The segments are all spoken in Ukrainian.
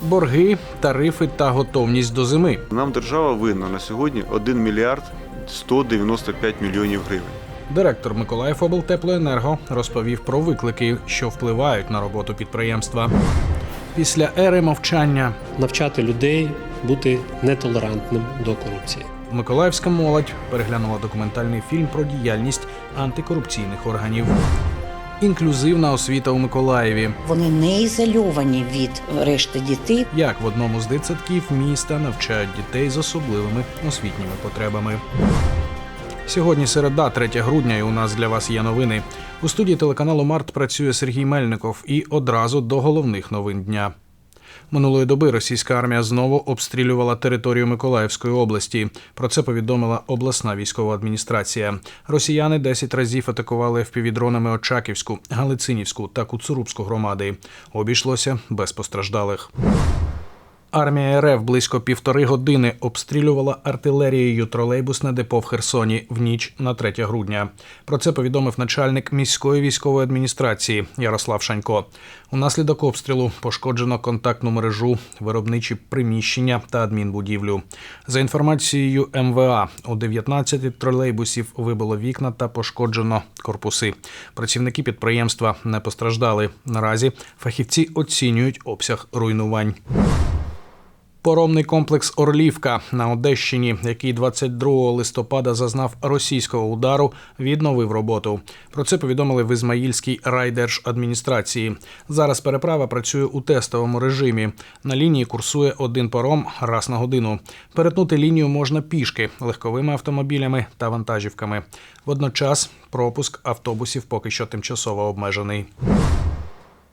Борги, тарифи та готовність до зими. Нам держава винна на сьогодні 1 мільярд 195 мільйонів гривень. Директор Миколаїв облтеплоенерго розповів про виклики, що впливають на роботу підприємства. Після ери мовчання навчати людей бути нетолерантним до корупції. Миколаївська молодь переглянула документальний фільм про діяльність антикорупційних органів. Інклюзивна освіта у Миколаєві. Вони не ізольовані від решти дітей. Як в одному з дитсадків міста навчають дітей з особливими освітніми потребами. Сьогодні середа, 3 грудня, і у нас для вас є новини. У студії телеканалу Март працює Сергій Мельников і одразу до головних новин дня. Минулої доби російська армія знову обстрілювала територію Миколаївської області. Про це повідомила обласна військова адміністрація. Росіяни 10 разів атакували впівдронами Очаківську, Галицинівську та Куцурубську громади. Обійшлося без постраждалих. Армія РФ близько півтори години обстрілювала артилерією тролейбусне депо в Херсоні в ніч на 3 грудня. Про це повідомив начальник міської військової адміністрації Ярослав Шанько. Унаслідок обстрілу пошкоджено контактну мережу, виробничі приміщення та адмінбудівлю. За інформацією МВА, у 19 тролейбусів вибило вікна та пошкоджено корпуси. Працівники підприємства не постраждали. Наразі фахівці оцінюють обсяг руйнувань. Поромний комплекс Орлівка на Одещині, який 22 листопада зазнав російського удару, відновив роботу. Про це повідомили в Ізмаїльській райдержадміністрації. Зараз переправа працює у тестовому режимі. На лінії курсує один паром раз на годину. Перетнути лінію можна пішки, легковими автомобілями та вантажівками. Водночас пропуск автобусів поки що тимчасово обмежений.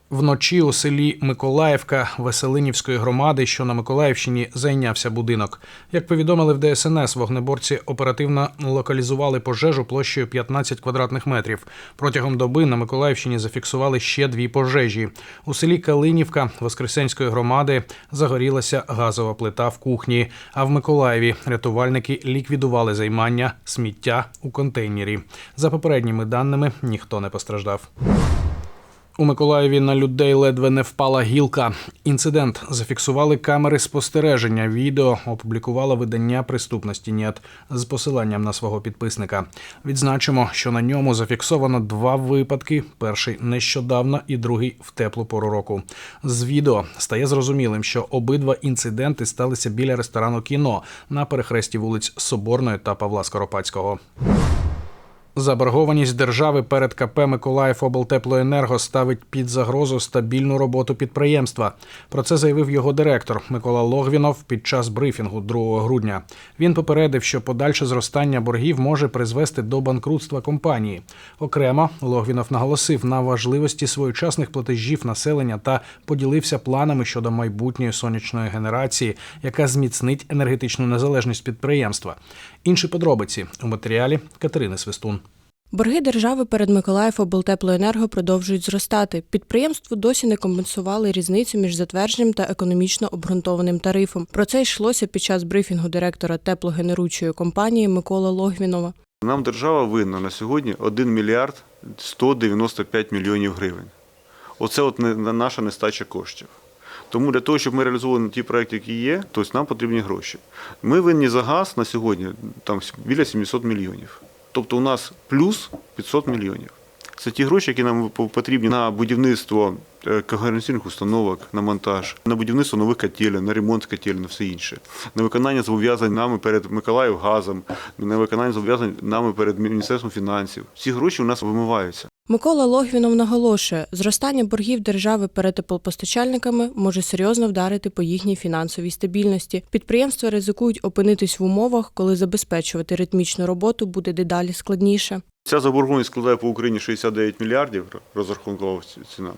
Вночі у селі Миколаївка Веселинівської громади, що на Миколаївщині, зайнявся будинок. Як повідомили в ДСНС, вогнеборці оперативно локалізували пожежу площею 15 квадратних метрів. Протягом доби на Миколаївщині зафіксували ще дві пожежі. У селі Калинівка Воскресенської громади загорілася газова плита в кухні. А в Миколаєві рятувальники ліквідували займання сміття у контейнері. За попередніми даними ніхто не постраждав. У Миколаєві на людей ледве не впала гілка. Інцидент зафіксували камери спостереження. Відео опублікувало видання приступності НІЕТ з посиланням на свого підписника. Відзначимо, що на ньому зафіксовано два випадки: перший нещодавно і другий в теплу пору року. З відео стає зрозумілим, що обидва інциденти сталися біля ресторану кіно на перехресті вулиць Соборної та Павла Скоропадського. Заборгованість держави перед КП Миколаїв облтеплоенерго ставить під загрозу стабільну роботу підприємства. Про це заявив його директор Микола Логвінов під час брифінгу 2 грудня. Він попередив, що подальше зростання боргів може призвести до банкрутства компанії. Окремо Логвінов наголосив на важливості своєчасних платежів населення та поділився планами щодо майбутньої сонячної генерації, яка зміцнить енергетичну незалежність підприємства. Інші подробиці у матеріалі Катерини Свистун. Борги держави перед Миколаїв облтеплоенерго продовжують зростати. Підприємству досі не компенсували різницю між затвердженим та економічно обґрунтованим тарифом. Про це йшлося під час брифінгу директора теплогенеруючої компанії Микола Логвінова. Нам держава винна на сьогодні 1 мільярд 195 мільйонів гривень. Оце от не- наша нестача коштів. Тому для того, щоб ми реалізовували ті проекти, які є, то нам потрібні гроші. Ми винні за газ на сьогодні там біля 700 мільйонів. Тобто у нас плюс 500 мільйонів. Це ті гроші, які нам потрібні на будівництво е, когенераційних установок, на монтаж, на будівництво нових котелень, на ремонт котелень, на все інше, на виконання зобов'язань нами перед Миколаїв газом, на виконання зобов'язань нами перед Міністерством фінансів. Ці гроші у нас вимиваються. Микола Логвінов наголошує, зростання боргів держави перед теплопостачальниками може серйозно вдарити по їхній фінансовій стабільності. Підприємства ризикують опинитись в умовах, коли забезпечувати ритмічну роботу буде дедалі складніше. Ця заборгованість складає по Україні 69 мільярдів розрахункова ціна.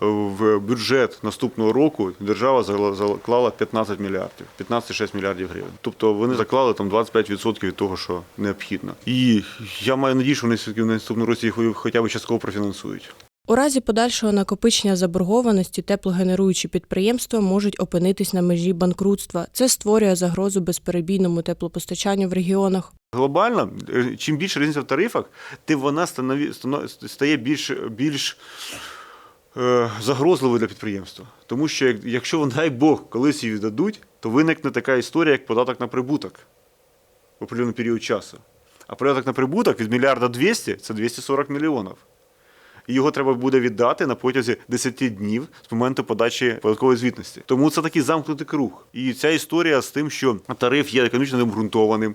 В бюджет наступного року держава заклала 15 мільярдів, 15,6 мільярдів гривень. Тобто вони заклали там 25% від того, що необхідно. І я маю надію, що вони все-таки наступному році їх хоча б частково профінансують. У разі подальшого накопичення заборгованості теплогенеруючі підприємства можуть опинитись на межі банкрутства. Це створює загрозу безперебійному теплопостачанню в регіонах. Глобально, е, чим більше різниця в тарифах, тим вона стає більш, більш е, загрозливий для підприємства. Тому що як- якщо, дай Бог, колись її віддадуть, то виникне така історія, як податок на прибуток в определений період часу. А податок на прибуток від мільярда 200 – це 240 мільйонів. Його треба буде віддати на протязі 10 днів з моменту подачі податкової звітності. Тому це такий замкнутий круг. І ця історія з тим, що тариф є економічно необґрунтованим,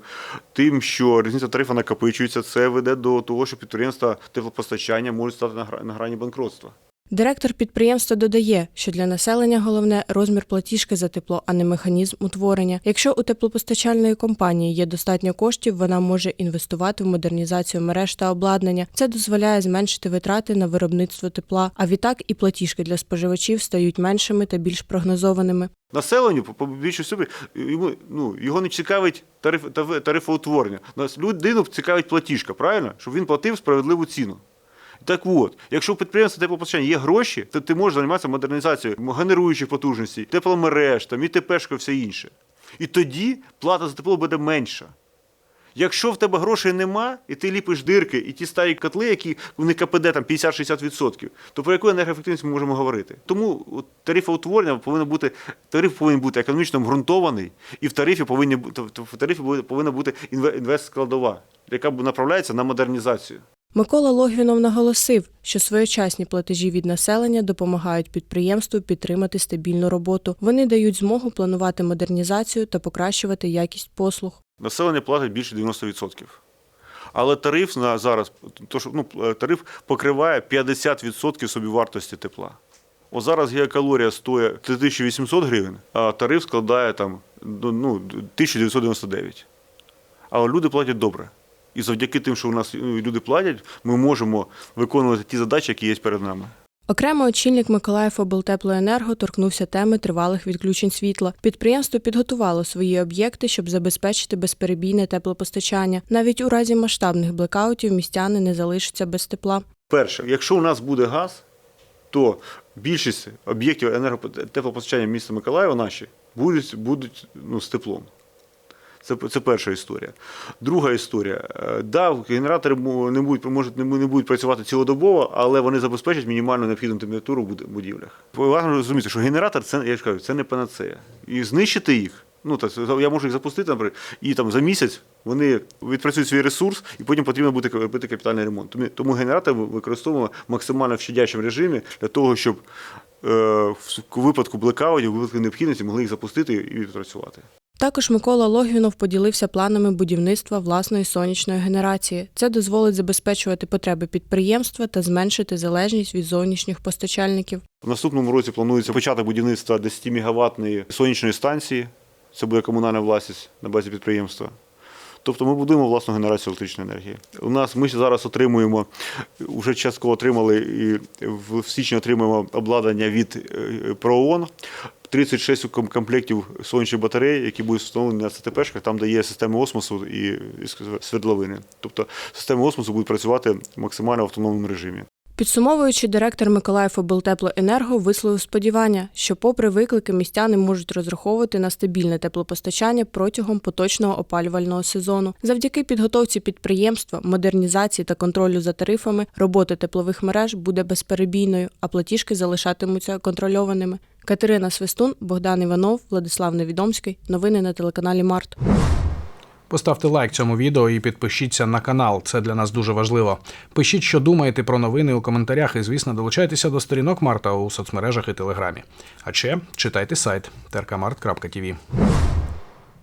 тим, що різниця тарифа накопичується, це веде до того, що підприємства теплопостачання можуть стати на грані банкротства. Директор підприємства додає, що для населення головне розмір платіжки за тепло, а не механізм утворення. Якщо у теплопостачальної компанії є достатньо коштів, вона може інвестувати в модернізацію мереж та обладнання. Це дозволяє зменшити витрати на виробництво тепла. А відтак і платіжки для споживачів стають меншими та більш прогнозованими. Населенню по- більшості йому ну його не цікавить тариф- тарифоутворення. Нас людину цікавить платіжка, правильно? Щоб він платив справедливу ціну. Так от, якщо у підприємства теплопостачання є гроші, то ти можеш займатися модернізацією генеруючих потужностей, тепломереж, там, ІТПшка і все інше. І тоді плата за тепло буде менша. Якщо в тебе грошей нема, і ти ліпиш дирки, і ті старі котли, які у них КПД там 50-60%, то про яку енергоефективність ми можемо говорити? Тому тарифоутворення повинно бути тариф повинен бути економічно обґрунтований, і в тарифі повинні в тарифі повинна бути інве- інвестскладова, яка направляється на модернізацію. Микола Логвінов наголосив, що своєчасні платежі від населення допомагають підприємству підтримати стабільну роботу. Вони дають змогу планувати модернізацію та покращувати якість послуг. Населення платить більше 90%. Але тариф на зараз, то, що, ну, тариф покриває 50% собівартості тепла. О, зараз геокалорія стоїть 3800 гривень, а тариф складає там, ну, 1999. Але люди платять добре. І завдяки тим, що у нас ну, люди платять, ми можемо виконувати ті задачі, які є перед нами. Окремо очільник Миколаїв облтеплоенерго торкнувся теми тривалих відключень світла. Підприємство підготувало свої об'єкти, щоб забезпечити безперебійне теплопостачання. Навіть у разі масштабних блекаутів містяни не залишаться без тепла. Перше, якщо у нас буде газ, то більшість об'єктів енерготеплопостачання міста Миколаєва наші будуть, будуть ну, з теплом. Це, це перша історія. Друга історія. Е, Да, генератори не будуть, можуть, не будуть працювати цілодобово, але вони забезпечать мінімальну необхідну температуру в будівлях. Важливо розуміти, що генератор це, я ж кажу, це не панацея. І знищити їх. Ну, так, я можу їх запустити, наприклад, і там за місяць вони відпрацюють свій ресурс, і потім потрібно буде робити капітальний ремонт. Тому, тому генератор використовуємо максимально в щадячому режимі для того, щоб е, в випадку блекаутів, у випадку необхідності могли їх запустити і відпрацювати. Також Микола Логвінов поділився планами будівництва власної сонячної генерації. Це дозволить забезпечувати потреби підприємства та зменшити залежність від зовнішніх постачальників. В наступному році планується початок будівництва 10 мегаваттної сонячної станції. Це буде комунальна власність на базі підприємства. Тобто ми будуємо власну генерацію електричної енергії. У нас ми зараз отримуємо, вже частково отримали і в січні отримуємо обладнання від е, ПРООН. 36 ком- комплектів сонячних батарей, які будуть встановлені на ЦТПшках, там, де є системи осмосу і свердловини. Тобто системи осмосу будуть працювати максимально в автономному режимі. Підсумовуючи, директор Миколаїв облтеплоенерго висловив сподівання, що, попри виклики, містяни можуть розраховувати на стабільне теплопостачання протягом поточного опалювального сезону. Завдяки підготовці підприємства, модернізації та контролю за тарифами, робота теплових мереж буде безперебійною, а платіжки залишатимуться контрольованими. Катерина Свистун, Богдан Іванов, Владислав Невідомський. Новини на телеканалі Март. Поставте лайк цьому відео і підпишіться на канал. Це для нас дуже важливо. Пишіть, що думаєте про новини у коментарях, і звісно, долучайтеся до сторінок Марта у соцмережах і телеграмі. А ще читайте сайт trkmart.tv.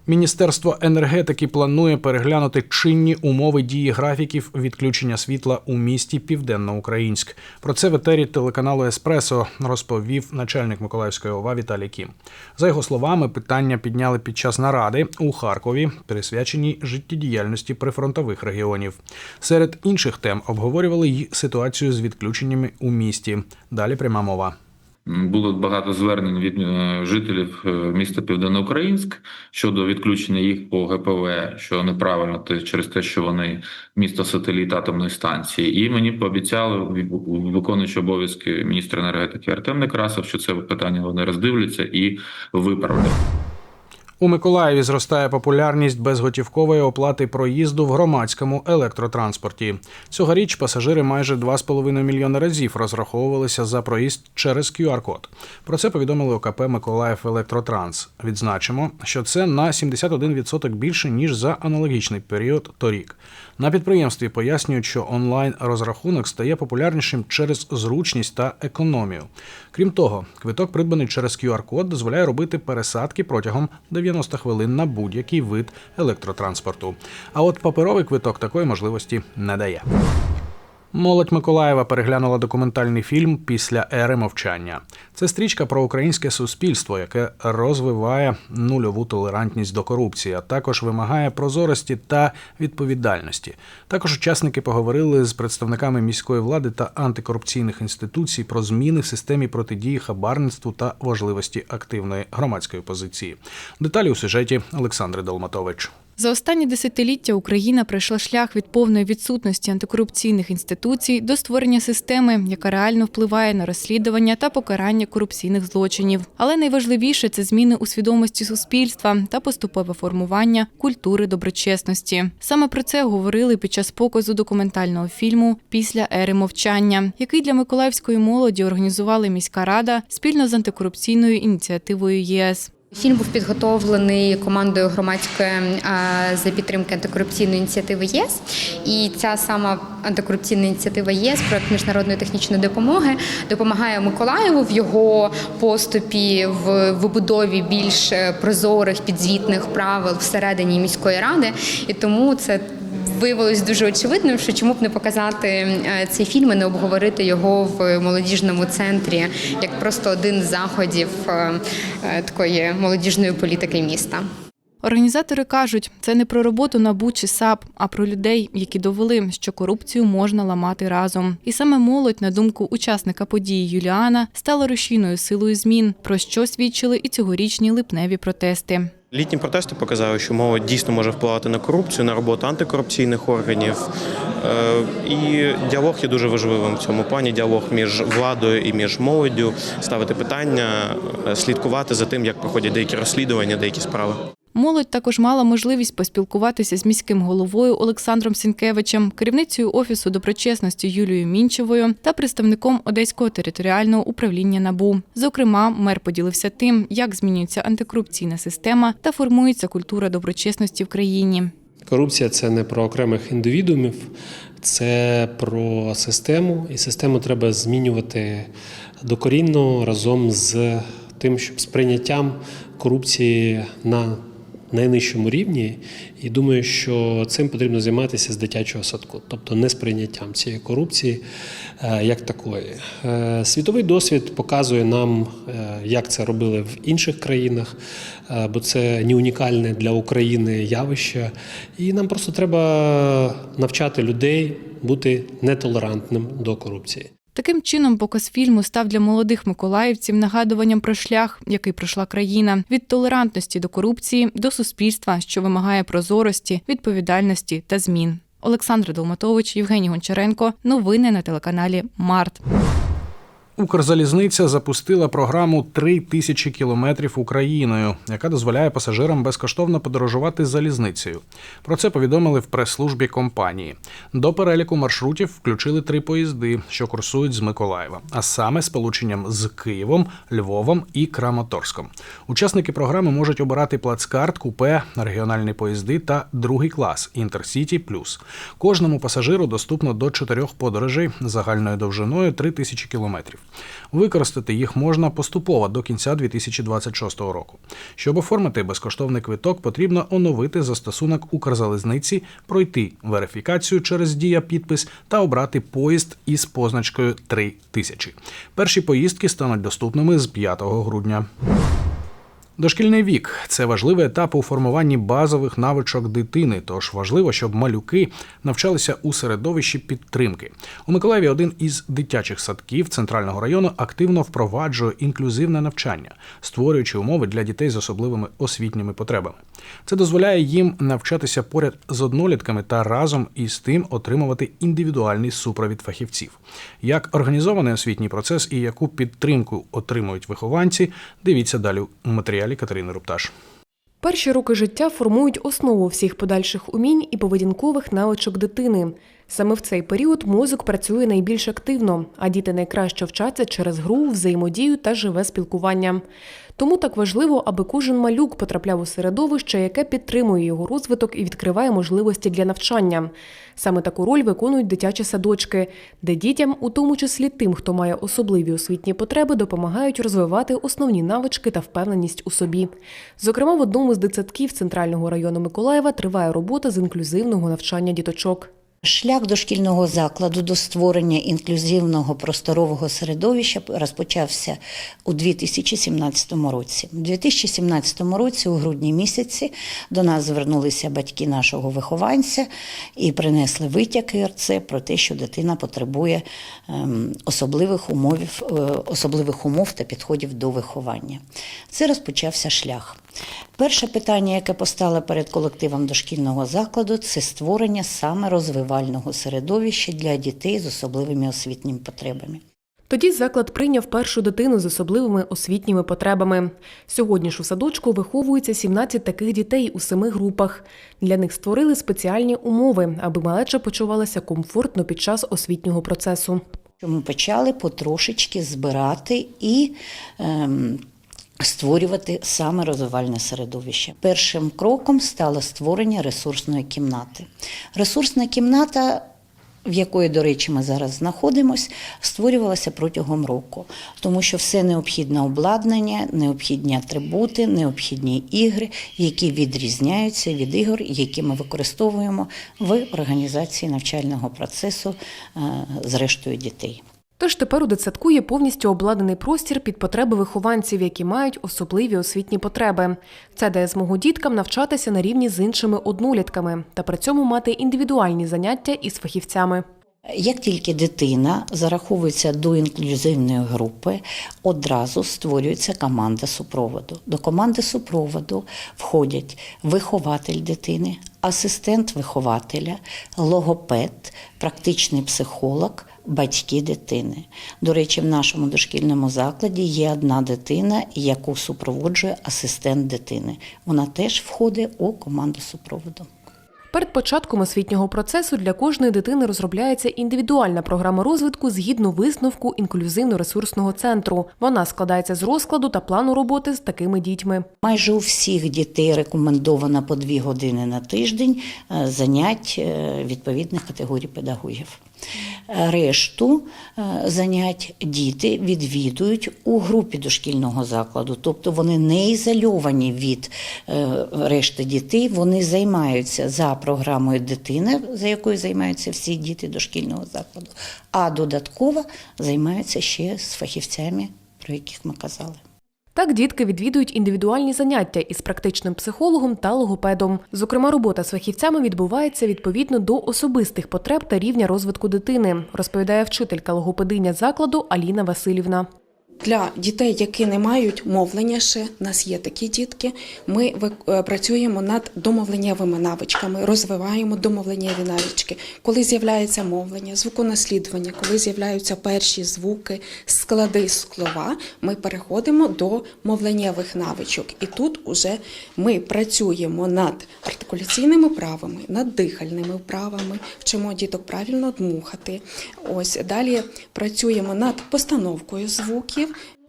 Міністерство енергетики планує переглянути чинні умови дії графіків відключення світла у місті Південноукраїнськ. Про це в етері телеканалу Еспресо розповів начальник Миколаївської ОВА Віталій Кім. За його словами, питання підняли під час наради у Харкові, присвяченій життєдіяльності прифронтових регіонів. Серед інших тем обговорювали й ситуацію з відключеннями у місті. Далі пряма мова. Було багато звернень від е, жителів е, міста Південноукраїнськ щодо відключення їх по ГПВ, що неправильно то через те, що вони місто сателіт атомної станції. І мені пообіцяли виконуючи обов'язки міністра енергетики Артем Некрасов, що це питання вони роздивляться і виправлять. У Миколаєві зростає популярність безготівкової оплати проїзду в громадському електротранспорті. Цьогоріч пасажири майже 2,5 мільйони разів розраховувалися за проїзд через QR-код. Про це повідомили ОКП Миколаїв Електротранс. Відзначимо, що це на 71% більше ніж за аналогічний період торік. На підприємстві пояснюють, що онлайн розрахунок стає популярнішим через зручність та економію. Крім того, квиток, придбаний через QR-код, дозволяє робити пересадки протягом 90 хвилин на будь-який вид електротранспорту. А от паперовий квиток такої можливості не дає. Молодь Миколаєва переглянула документальний фільм після ери мовчання. Це стрічка про українське суспільство, яке розвиває нульову толерантність до корупції, а також вимагає прозорості та відповідальності. Також учасники поговорили з представниками міської влади та антикорупційних інституцій про зміни в системі протидії хабарництву та важливості активної громадської позиції. Деталі у сюжеті Олександри Долматович. За останні десятиліття Україна пройшла шлях від повної відсутності антикорупційних інституцій до створення системи, яка реально впливає на розслідування та покарання корупційних злочинів. Але найважливіше це зміни у свідомості суспільства та поступове формування культури доброчесності. Саме про це говорили під час показу документального фільму Після ери мовчання, який для миколаївської молоді організували міська рада спільно з антикорупційною ініціативою ЄС. Фільм був підготовлений командою громадської за підтримки антикорупційної ініціативи ЄС. І ця сама антикорупційна ініціатива ЄС, проект міжнародної технічної допомоги, допомагає Миколаєву в його поступі в вибудові більш прозорих підзвітних правил всередині міської ради. І тому це виявилось дуже очевидним, що чому б не показати е, цей фільм і не обговорити його в молодіжному центрі як просто один з заходів е, е, такої молодіжної політики міста. Організатори кажуть, це не про роботу НАБУ чи САП, а про людей, які довели, що корупцію можна ламати разом. І саме молодь, на думку учасника події Юліана, стала рушійною силою змін, про що свідчили і цьогорічні липневі протести. Літні протести показали, що молодь дійсно може впливати на корупцію, на роботу антикорупційних органів. Е, І діалог є дуже важливим в цьому плані. Діалог між владою і між молоддю, ставити питання, е, слідкувати за тим, як проходять деякі розслідування, деякі справи. Молодь також мала можливість поспілкуватися з міським головою Олександром Сінкевичем, керівницею офісу доброчесності Юлією Мінчевою та представником Одеського територіального управління НАБУ. Зокрема, мер поділився тим, як змінюється антикорупційна система та формується культура доброчесності в країні. Корупція це не про окремих індивідуумів, це про систему, і систему треба змінювати докорінно разом з тим, щоб з прийняттям корупції на найнижчому рівні. І думаю, що цим потрібно займатися з дитячого садку, тобто не з прийняттям цієї корупції е, як такої. Е, Світовий досвід показує нам, е, як це робили в інших країнах, бо це не унікальне для України явище. І нам просто треба навчати людей бути нетолерантним до корупції. Таким чином, показ фільму став для молодих миколаївців нагадуванням про шлях, який пройшла країна від толерантності до корупції до суспільства, що вимагає прозорості, відповідальності та змін. Олександр Долматович, Євгеній Гончаренко. Новини на телеканалі Март. Укрзалізниця запустила програму «3 тисячі кілометрів Україною, яка дозволяє пасажирам безкоштовно подорожувати залізницею. Про це повідомили в прес-службі компанії. До переліку маршрутів включили три поїзди, що курсують з Миколаєва, а саме сполученням з Києвом, Львовом і Краматорськом. Учасники програми можуть обирати плацкарт, купе, регіональні поїзди та другий клас Інтерсіті Плюс. Кожному пасажиру доступно до чотирьох подорожей загальною довжиною 3 тисячі кілометрів. Використати їх можна поступово до кінця 2026 року. Щоб оформити безкоштовний квиток, потрібно оновити застосунок Укрзалізниці, пройти верифікацію через дія підпис та обрати поїзд із позначкою 3000. Перші поїздки стануть доступними з 5 грудня. Дошкільний вік це важливий етап у формуванні базових навичок дитини, тож важливо, щоб малюки навчалися у середовищі підтримки. У Миколаєві один із дитячих садків центрального району активно впроваджує інклюзивне навчання, створюючи умови для дітей з особливими освітніми потребами. Це дозволяє їм навчатися поряд з однолітками та разом із тим отримувати індивідуальний супровід фахівців. Як організований освітній процес і яку підтримку отримують вихованці, дивіться далі у матеріалі Катерини Рупташ. Перші роки життя формують основу всіх подальших умінь і поведінкових навичок дитини. Саме в цей період мозок працює найбільш активно, а діти найкраще вчаться через гру, взаємодію та живе спілкування. Тому так важливо, аби кожен малюк потрапляв у середовище, яке підтримує його розвиток і відкриває можливості для навчання. Саме таку роль виконують дитячі садочки, де дітям, у тому числі тим, хто має особливі освітні потреби, допомагають розвивати основні навички та впевненість у собі. Зокрема, в одному з дитсадків центрального району Миколаєва триває робота з інклюзивного навчання діточок. Шлях дошкільного закладу до створення інклюзивного просторового середовища розпочався у 2017 році. У 2017 році, у грудні місяці, до нас звернулися батьки нашого вихованця і принесли витяг ІРЦ про те, що дитина потребує ем, особливих умов, е, особливих умов та підходів до виховання. Це розпочався шлях. Перше питання, яке постало перед колективом дошкільного закладу, це створення саме розвивального середовища для дітей з особливими освітніми потребами. Тоді заклад прийняв першу дитину з особливими освітніми потребами. Сьогодні ж у садочку виховується 17 таких дітей у семи групах. Для них створили спеціальні умови, аби малеча почувалася комфортно під час освітнього процесу. Ми почали потрошечки збирати і ем, створювати саме розвивальне середовище. Першим кроком стало створення ресурсної кімнати. Ресурсна кімната. В якої, до речі, ми зараз знаходимося, створювалася протягом року, тому що все необхідне обладнання, необхідні атрибути, необхідні ігри, які відрізняються від ігор, які ми використовуємо в організації навчального процесу е, з дітей. Тож тепер у дитсадку є повністю обладнаний простір під потреби вихованців, які мають особливі освітні потреби. Це дає змогу діткам навчатися на рівні з іншими однолітками та при цьому мати індивідуальні заняття із фахівцями. Як тільки дитина зараховується до інклюзивної групи, одразу створюється команда супроводу. До команди супроводу входять вихователь дитини, асистент вихователя, логопед, практичний психолог, батьки дитини. До речі, в нашому дошкільному закладі є одна дитина, яку супроводжує асистент дитини. Вона теж входить у команду супроводу. Перед початком освітнього процесу для кожної дитини розробляється індивідуальна програма розвитку згідно висновку інклюзивно-ресурсного центру. Вона складається з розкладу та плану роботи з такими дітьми. Майже у всіх дітей рекомендовано по дві години на тиждень е, занять е, відповідних категорій педагогів. Решту е, занять діти відвідують у групі дошкільного закладу, тобто вони не ізольовані від е, решти дітей, вони займаються за програмою дитини, за якою займаються всі діти дошкільного закладу, а додатково займаються ще з фахівцями, про яких ми казали. Так дітки відвідують індивідуальні заняття із практичним психологом та логопедом. Зокрема, робота з фахівцями відбувається відповідно до особистих потреб та рівня розвитку дитини, розповідає вчителька логопединя закладу Аліна Васильівна. Для дітей, які не мають мовлення ще, у нас є такі дітки. Ми е, працюємо над домовленнєвими навичками, розвиваємо домовленнєві навички. Коли з'являється мовлення, звуконаслідування, коли з'являються перші звуки, склади слова, ми переходимо до мовленнєвих навичок. І тут уже ми працюємо над артикуляційними вправами, над дихальними вправами, вчимо діток правильно дмухати. Ось далі працюємо над постановкою звуків.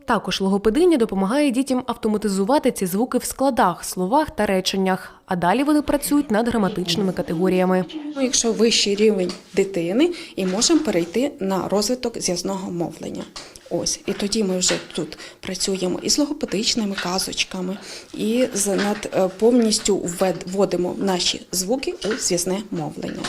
Також логопединя допомагає дітям автоматизувати ці звуки в складах, словах та реченнях. А далі вони працюють над граматичними категоріями. Ну, якщо вищий рівень дитини, і можемо перейти на розвиток зв'язного мовлення. Ось, і тоді ми вже тут працюємо і з логопедичними казочками, і з над е, повністю вводимо наші звуки у зв'язне мовлення.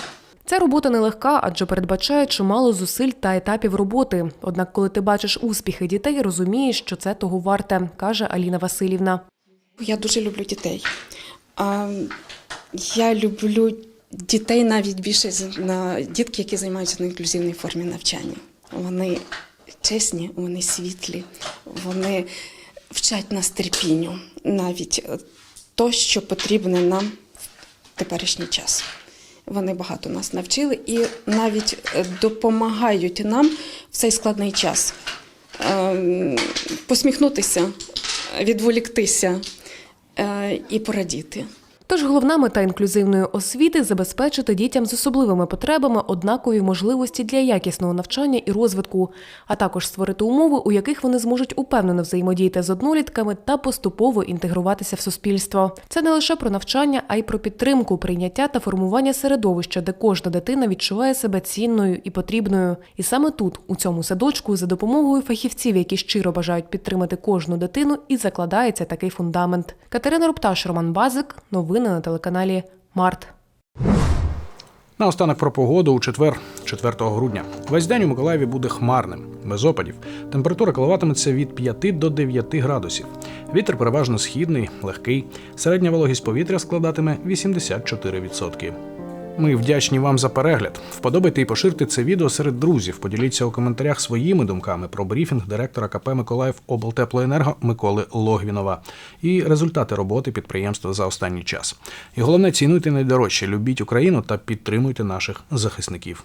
Ця робота нелегка, адже передбачає чимало зусиль та етапів роботи. Однак, коли ти бачиш успіхи дітей, розумієш, що це того варте, каже Аліна Васильівна. Я дуже люблю дітей. А, я люблю дітей навіть більше на дітки, які займаються на інклюзивній формі навчання. Вони чесні, вони світлі, вони вчать нас терпінню, навіть то, що потрібне нам в теперішній час. Вони багато нас навчили і навіть е, допомагають нам в цей складний час ем, посміхнутися, відволіктися, е, і порадіти. Тож головна мета інклюзивної освіти забезпечити дітям з особливими потребами однакові можливості для якісного навчання і розвитку, а також створити умови, у яких вони зможуть упевнено взаємодіяти з однолітками та поступово інтегруватися в суспільство. Це не лише про навчання, а й про підтримку, прийняття та формування середовища, де кожна дитина відчуває себе цінною і потрібною. І саме тут, у цьому садочку, за допомогою фахівців, які щиро бажають підтримати кожну дитину, і закладається такий фундамент. Катерина Рупташ, Роман Базик. Новини на телеканалі Март. Наостанок про погоду у четвер, 4 грудня. Весь день у Миколаєві буде хмарним, без опадів. Температура коливатиметься від 5 до 9 градусів. Вітер переважно східний, легкий. Середня вологість повітря складатиме 84%. Ми вдячні вам за перегляд. Вподобайте і поширте це відео серед друзів. Поділіться у коментарях своїми думками про брифінг директора КП Миколаїв облтеплоенерго Миколи Логвінова і результати роботи підприємства за останній час. І головне цінуйте найдорожче, любіть Україну та підтримуйте наших захисників.